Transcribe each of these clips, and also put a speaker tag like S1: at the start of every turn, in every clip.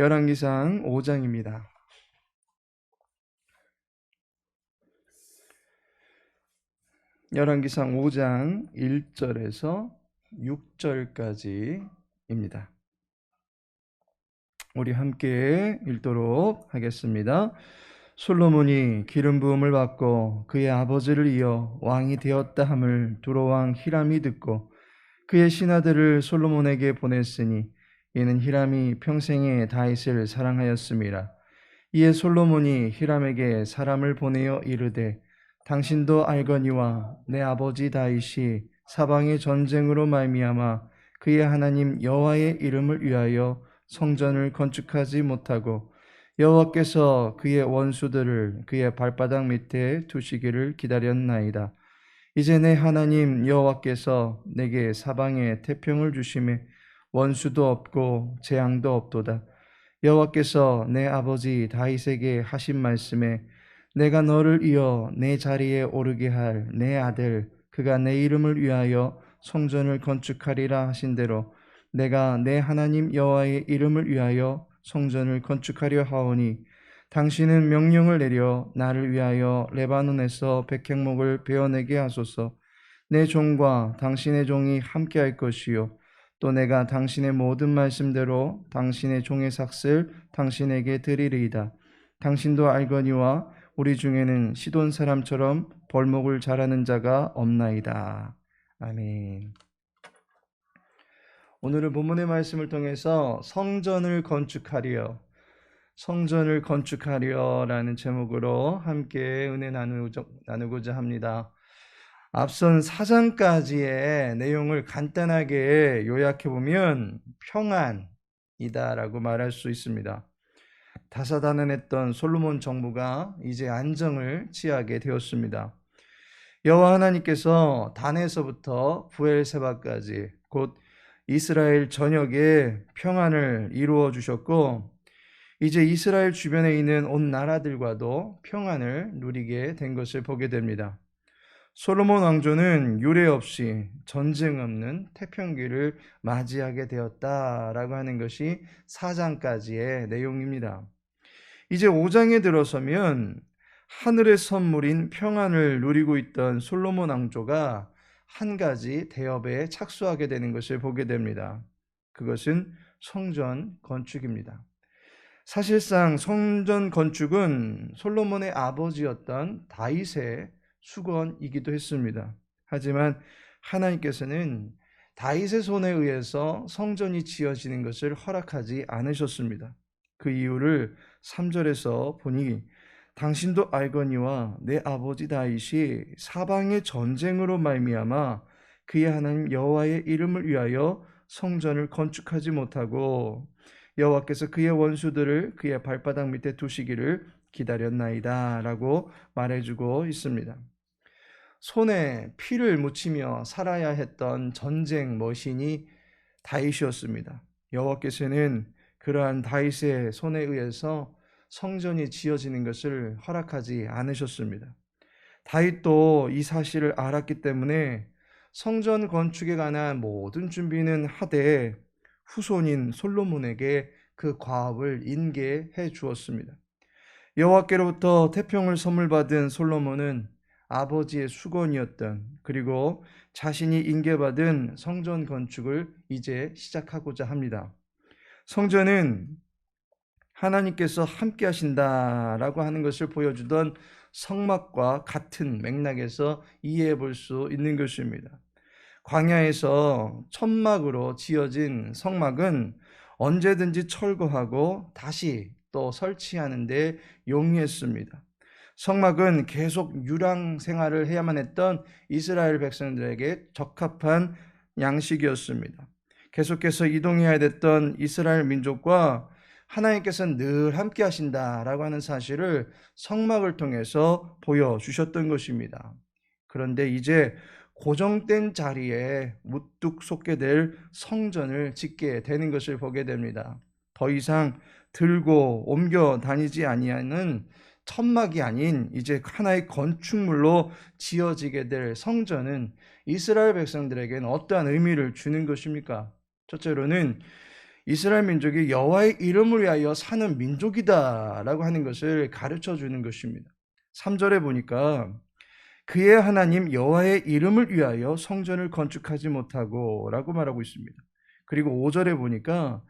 S1: 열왕기상 5장입니다. 열왕기상 5장 1절에서 6절까지입니다. 우리 함께 읽도록 하겠습니다. 솔로몬이 기름 부음을 받고 그의 아버지를 이어 왕이 되었다 함을 두로왕 히람이 듣고 그의 신하들을 솔로몬에게 보냈으니 이는 히람이 평생에 다윗을 사랑하였습니다. 이에 솔로몬이 히람에게 사람을 보내어 이르되 당신도 알거니와 내 아버지 다윗이 사방의 전쟁으로 말미암아 그의 하나님 여호와의 이름을 위하여 성전을 건축하지 못하고 여호와께서 그의 원수들을 그의 발바닥 밑에 두시기를 기다렸나이다. 이제 내 하나님 여호와께서 내게 사방에 태평을 주심에 원수도 없고 재앙도 없도다. 여호와께서 내 아버지 다윗에게 하신 말씀에 내가 너를 이어 내 자리에 오르게 할 내 아들 그가 내 이름을 위하여 성전을 건축하리라 하신 대로 내가 내 하나님 여호와의 이름을 위하여 성전을 건축하려 하오니 당신은 명령을 내려 나를 위하여 레바논에서 백향목을 베어내게 하소서 내 종과 당신의 종이 함께할 것이요 또 내가 당신의 모든 말씀대로 당신의 종의 삭슬 당신에게 드리리이다 당신도 알거니와 우리 중에는 시돈 사람처럼 벌목을 잘하는 자가 없나이다. 아멘. 오늘은 본문의 말씀을 통해서 성전을 건축하리요. 성전을 건축하려라는 제목으로 함께 은혜 나누고자 합니다. 앞선 사장까지의 내용을 간단하게 요약해 보면 평안이다라고 말할 수 있습니다. 다사다난했던 솔로몬 정부가 이제 안정을 취하게 되었습니다. 여호와 하나님께서 단에서부터 부엘세바까지 곧 이스라엘 전역에 평안을 이루어 주셨고 이제 이스라엘 주변에 있는 온 나라들과도 평안을 누리게 된 것을 보게 됩니다. 솔로몬 왕조는 유례 없이 전쟁 없는 태평기를 맞이하게 되었다라고 하는 것이 4장까지의 내용입니다. 이제 5장에 들어서면 하늘의 선물인 평안을 누리고 있던 솔로몬 왕조가 한 가지 대업에 착수하게 되는 것을 보게 됩니다. 그것은 성전 건축입니다. 사실상 성전 건축은 솔로몬의 아버지였던 다윗의 수건이기도 했습니다. 하지만 하나님께서는 다윗의 손에 의해서 성전이 지어지는 것을 허락하지 않으셨습니다. 그 이유를 3절에서 보니 당신도 알거니와 내 아버지 다윗이 사방의 전쟁으로 말미암아 그의 하나님 여호와의 이름을 위하여 성전을 건축하지 못하고 여호와께서 그의 원수들을 그의 발바닥 밑에 두시기를 기다렸나이다 라고 말해주고 있습니다. 손에 피를 묻히며 살아야 했던 전쟁 머신이 다윗이었습니다. 여호와께서는 그러한 다윗의 손에 의해서 성전이 지어지는 것을 허락하지 않으셨습니다. 다윗도 이 사실을 알았기 때문에 성전 건축에 관한 모든 준비는 하되 후손인 솔로몬에게 그 과업을 인계해 주었습니다. 여호와께로부터 태평을 선물 받은 솔로몬은 아버지의 수건이었던 그리고 자신이 인계받은 성전 건축을 이제 시작하고자 합니다. 성전은 하나님께서 함께 하신다라고 하는 것을 보여주던 성막과 같은 맥락에서 이해해 볼 수 있는 것입니다. 광야에서 천막으로 지어진 성막은 언제든지 철거하고 다시 또 설치하는 데 용이했습니다. 성막은 계속 유랑 생활을 해야만 했던 이스라엘 백성들에게 적합한 양식이었습니다. 계속해서 이동해야 됐던 이스라엘 민족과 하나님께서는 늘 함께 하신다라고 하는 사실을 성막을 통해서 보여주셨던 것입니다. 그런데 이제 고정된 자리에 무뚝 솟게 될 성전을 짓게 되는 것을 보게 됩니다. 더 이상 들고 옮겨 다니지 아니하는 천막이 아닌 이제 하나의 건축물로 지어지게 될 성전은 이스라엘 백성들에게는 어떠한 의미를 주는 것입니까? 첫째로는 이스라엘 민족이 여호와의 이름을 위하여 사는 민족이다라고 하는 것을 가르쳐 주는 것입니다. 3절에 보니까 그의 하나님 여호와의 이름을 위하여 성전을 건축하지 못하고라고 말하고 있습니다. 그리고 5절에 보니까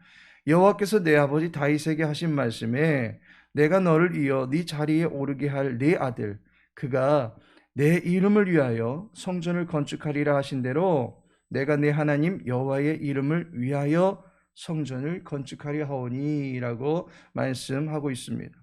S1: 여호와께서 내 아버지 다윗에게 하신 말씀에 내가 너를 이어 네 자리에 오르게 할 네 아들 그가 내 이름을 위하여 성전을 건축하리라 하신 대로 내가 내 하나님 여호와의 이름을 위하여 성전을 건축하리 하오니라고 말씀하고 있습니다.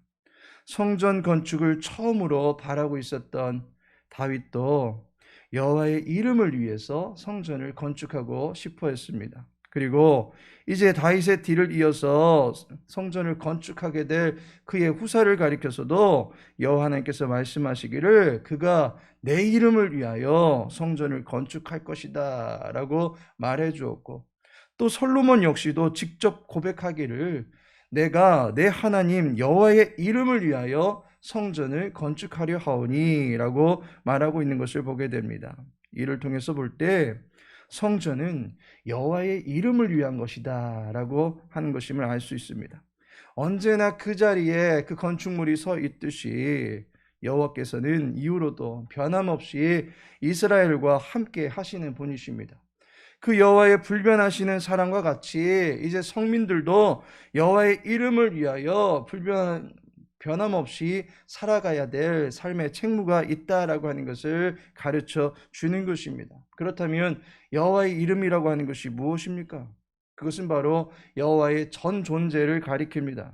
S1: 성전 건축을 처음으로 바라고 있었던 다윗도 여호와의 이름을 위해서 성전을 건축하고 싶어 했습니다. 그리고 이제 다윗의 뒤를 이어서 성전을 건축하게 될 그의 후사를 가리켜서도 여호와 하나님께서 말씀하시기를 그가 내 이름을 위하여 성전을 건축할 것이다라고 말해 주었고 또 솔로몬 역시도 직접 고백하기를 내가 내 하나님 여호와의 이름을 위하여 성전을 건축하려 하오니라고 말하고 있는 것을 보게 됩니다. 이를 통해서 볼때 성전은 여호와의 이름을 위한 것이다라고 하는 것임을 알 수 있습니다. 언제나 그 자리에 그 건축물이 서 있듯이 여호와께서는 이후로도 변함없이 이스라엘과 함께 하시는 분이십니다. 그 여호와의 불변하시는 사랑과 같이 이제 성민들도 여호와의 이름을 위하여 불변 변함없이 살아가야 될 삶의 책무가 있다라고 하는 것을 가르쳐 주는 것입니다. 그렇다면 여호와의 이름이라고 하는 것이 무엇입니까? 그것은 바로 여호와의 전 존재를 가리킵니다.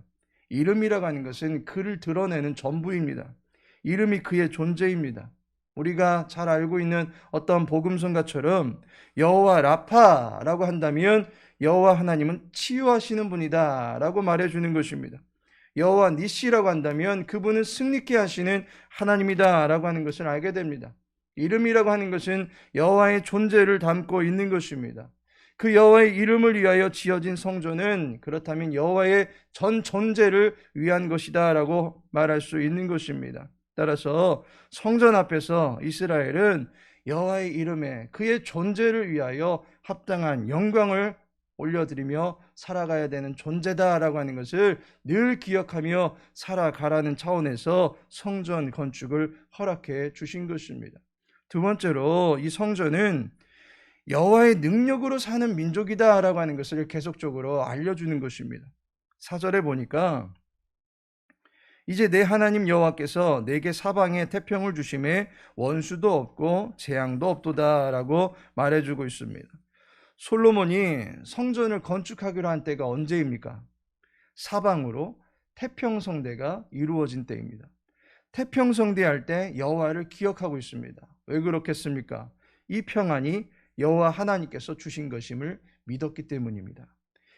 S1: 이름이라고 하는 것은 그를 드러내는 전부입니다. 이름이 그의 존재입니다. 우리가 잘 알고 있는 어떤 복음성가처럼 여호와 라파라고 한다면 여호와 하나님은 치유하시는 분이다라고 말해 주는 것입니다. 여호와 니시라고 한다면 그분은 승리케 하시는 하나님이다라고 하는 것을 알게 됩니다. 이름이라고 하는 것은 여호와의 존재를 담고 있는 것입니다. 그 여호와의 이름을 위하여 지어진 성전은 그렇다면 여호와의 전 존재를 위한 것이다라고 말할 수 있는 것입니다. 따라서 성전 앞에서 이스라엘은 여호와의 이름에 그의 존재를 위하여 합당한 영광을 올려드리며 살아가야 되는 존재다라고 하는 것을 늘 기억하며 살아가라는 차원에서 성전 건축을 허락해 주신 것입니다. 두 번째로 이 성전은 여호와의 능력으로 사는 민족이다라고 하는 것을 계속적으로 알려주는 것입니다. 사절에 보니까 이제 내 하나님 여호와께서 내게 사방에 태평을 주심에 원수도 없고 재앙도 없도다라고 말해주고 있습니다. 솔로몬이 성전을 건축하기로 한 때가 언제입니까? 사방으로 태평성대가 이루어진 때입니다. 태평성대 할 때 여호와를 기억하고 있습니다. 왜 그렇겠습니까? 이 평안이 여호와 하나님께서 주신 것임을 믿었기 때문입니다.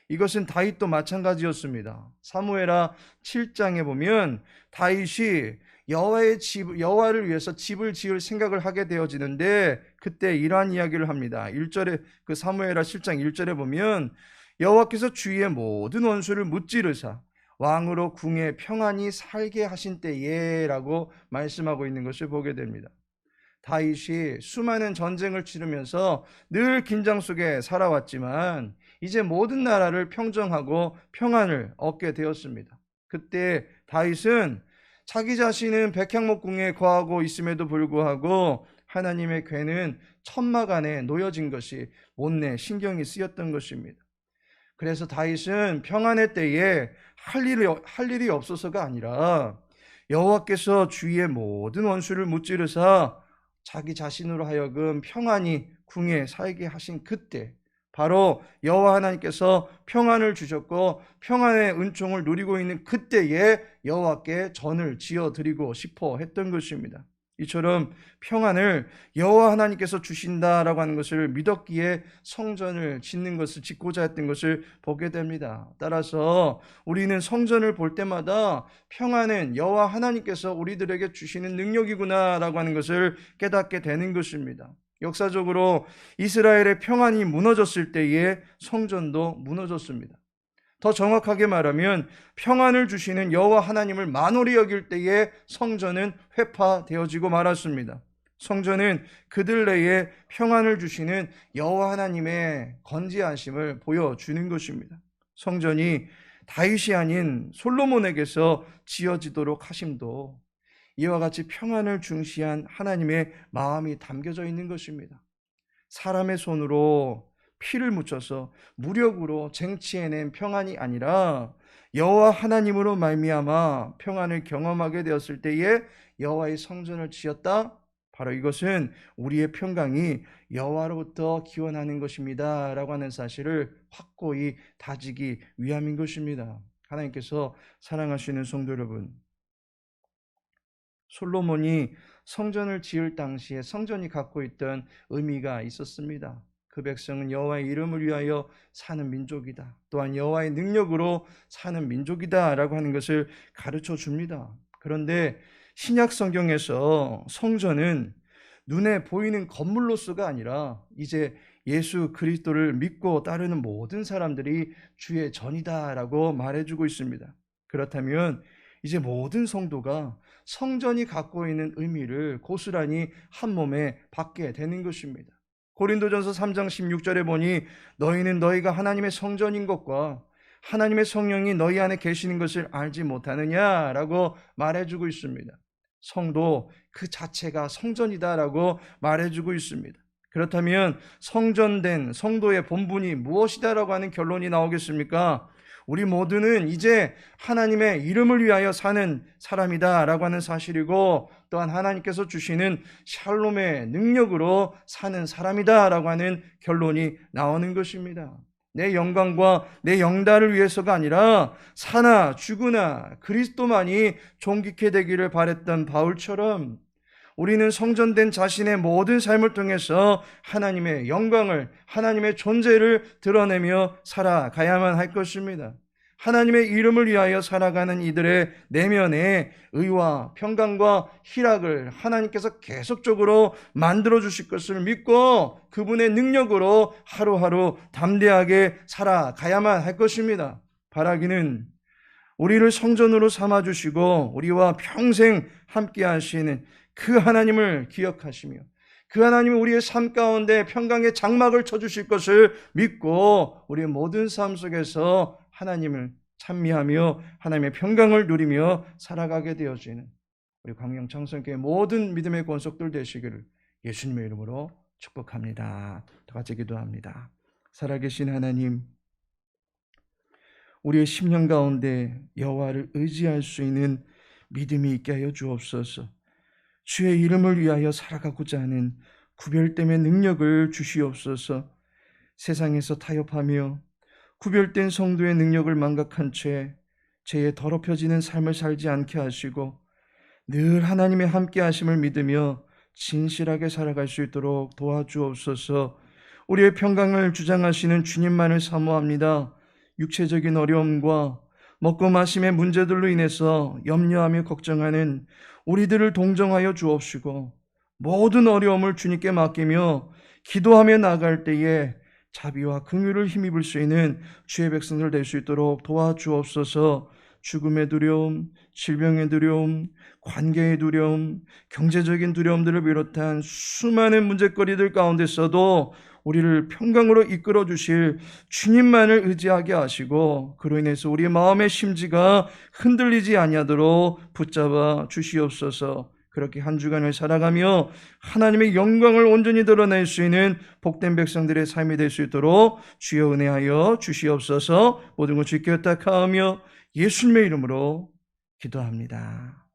S1: 이것은 다윗도 마찬가지였습니다. 사무엘하 7장에 보면 다윗이 여호와의 집 여호와를 위해서 집을 지을 생각을 하게 되어지는데 그때 이러한 이야기를 합니다. 1절에 그 사무엘하 7장 1절에 보면 여호와께서 주위의 모든 원수를 무찌르사 왕으로 궁에 평안히 살게 하신 때에라고 말씀하고 있는 것을 보게 됩니다. 다윗이 수많은 전쟁을 치르면서 늘 긴장 속에 살아왔지만 이제 모든 나라를 평정하고 평안을 얻게 되었습니다. 그때 다윗은 자기 자신은 백향목궁에 거하고 있음에도 불구하고 하나님의 괴는 천막 안에 놓여진 것이 못내 신경이 쓰였던 것입니다. 그래서 다윗은 평안의 때에 할 일이, 할 일이 없어서가 아니라 여호와께서 주위의 모든 원수를 무찌르사 자기 자신으로 하여금 평안히 궁에 살게 하신 그때 바로 여호와 하나님께서 평안을 주셨고 평안의 은총을 누리고 있는 그때에 여호와께 전을 지어 드리고 싶어 했던 것입니다. 이처럼 평안을 여호와 하나님께서 주신다라고 하는 것을 믿었기에 성전을 짓는 것을 짓고자 했던 것을 보게 됩니다. 따라서 우리는 성전을 볼 때마다 평안은 여호와 하나님께서 우리들에게 주시는 능력이구나라고 하는 것을 깨닫게 되는 것입니다. 역사적으로 이스라엘의 평안이 무너졌을 때에 성전도 무너졌습니다. 더 정확하게 말하면 평안을 주시는 여호와 하나님을 만홀히 여길 때에 성전은 회파되어지고 말았습니다. 성전은 그들 내에 평안을 주시는 여호와 하나님의 건지하심을 보여주는 것입니다. 성전이 다윗이 아닌 솔로몬에게서 지어지도록 하심도 이와 같이 평안을 중시한 하나님의 마음이 담겨져 있는 것입니다. 사람의 손으로 피를 묻혀서 무력으로 쟁취해낸 평안이 아니라 여호와 하나님으로 말미암아 평안을 경험하게 되었을 때에 여호와의 성전을 지었다. 바로 이것은 우리의 평강이 여호와로부터 기원하는 것입니다라고 하는 사실을 확고히 다지기 위함인 것입니다. 하나님께서 사랑하시는 성도 여러분, 솔로몬이 성전을 지을 당시에 성전이 갖고 있던 의미가 있었습니다. 그 백성은 여호와의 이름을 위하여 사는 민족이다. 또한 여호와의 능력으로 사는 민족이다라고 하는 것을 가르쳐 줍니다. 그런데 신약 성경에서 성전은 눈에 보이는 건물로서가 아니라 이제 예수 그리스도를 믿고 따르는 모든 사람들이 주의 전이다라고 말해주고 있습니다. 그렇다면 이제 모든 성도가 성전이 갖고 있는 의미를 고스란히 한 몸에 받게 되는 것입니다. 고린도전서 3장 16절에 보니 너희는 너희가 하나님의 성전인 것과 하나님의 성령이 너희 안에 계시는 것을 알지 못하느냐라고 말해주고 있습니다. 성도 그 자체가 성전이다라고 말해주고 있습니다. 그렇다면 성전된 성도의 본분이 무엇이다라고 하는 결론이 나오겠습니까? 우리 모두는 이제 하나님의 이름을 위하여 사는 사람이다라고 하는 사실이고 또한 하나님께서 주시는 샬롬의 능력으로 사는 사람이다라고 하는 결론이 나오는 것입니다. 내 영광과 내 영달을 위해서가 아니라 사나 죽으나 그리스도만이 존귀케 되기를 바랬던 바울처럼 우리는 성전된 자신의 모든 삶을 통해서 하나님의 영광을, 하나님의 존재를 드러내며 살아가야만 할 것입니다. 하나님의 이름을 위하여 살아가는 이들의 내면에 의와 평강과 희락을 하나님께서 계속적으로 만들어 주실 것을 믿고 그분의 능력으로 하루하루 담대하게 살아가야만 할 것입니다. 바라기는 우리를 성전으로 삼아 주시고 우리와 평생 함께 하시는 그 하나님을 기억하시며 그 하나님이 우리의 삶 가운데 평강의 장막을 쳐주실 것을 믿고 우리의 모든 삶 속에서 하나님을 찬미하며 하나님의 평강을 누리며 살아가게 되어지는 우리 광명 창성교회 모든 믿음의 권속들 되시기를 예수님의 이름으로 축복합니다. 다 같이 기도합니다. 살아계신 하나님, 우리의 심령 가운데 여호와를 의지할 수 있는 믿음이 있게 하여 주옵소서. 주의 이름을 위하여 살아가고자 하는 구별됨의 능력을 주시옵소서. 세상에서 타협하며 구별된 성도의 능력을 망각한 채 죄에 더럽혀지는 삶을 살지 않게 하시고 늘 하나님의 함께 하심을 믿으며 진실하게 살아갈 수 있도록 도와주옵소서. 우리의 평강을 주장하시는 주님만을 사모합니다. 육체적인 어려움과 먹고 마심의 문제들로 인해서 염려하며 걱정하는 우리들을 동정하여 주옵시고 모든 어려움을 주님께 맡기며 기도하며 나갈 때에 자비와 긍휼을 힘입을 수 있는 주의 백성들 될 수 있도록 도와주옵소서. 죽음의 두려움, 질병의 두려움, 관계의 두려움, 경제적인 두려움들을 비롯한 수많은 문제거리들 가운데서도 우리를 평강으로 이끌어 주실 주님만을 의지하게 하시고 그로 인해서 우리의 마음의 심지가 흔들리지 아니하도록 붙잡아 주시옵소서. 그렇게 한 주간을 살아가며 하나님의 영광을 온전히 드러낼 수 있는 복된 백성들의 삶이 될 수 있도록 주여 은혜하여 주시옵소서 모든 것 주께 탁하며 예수님의 이름으로 기도합니다.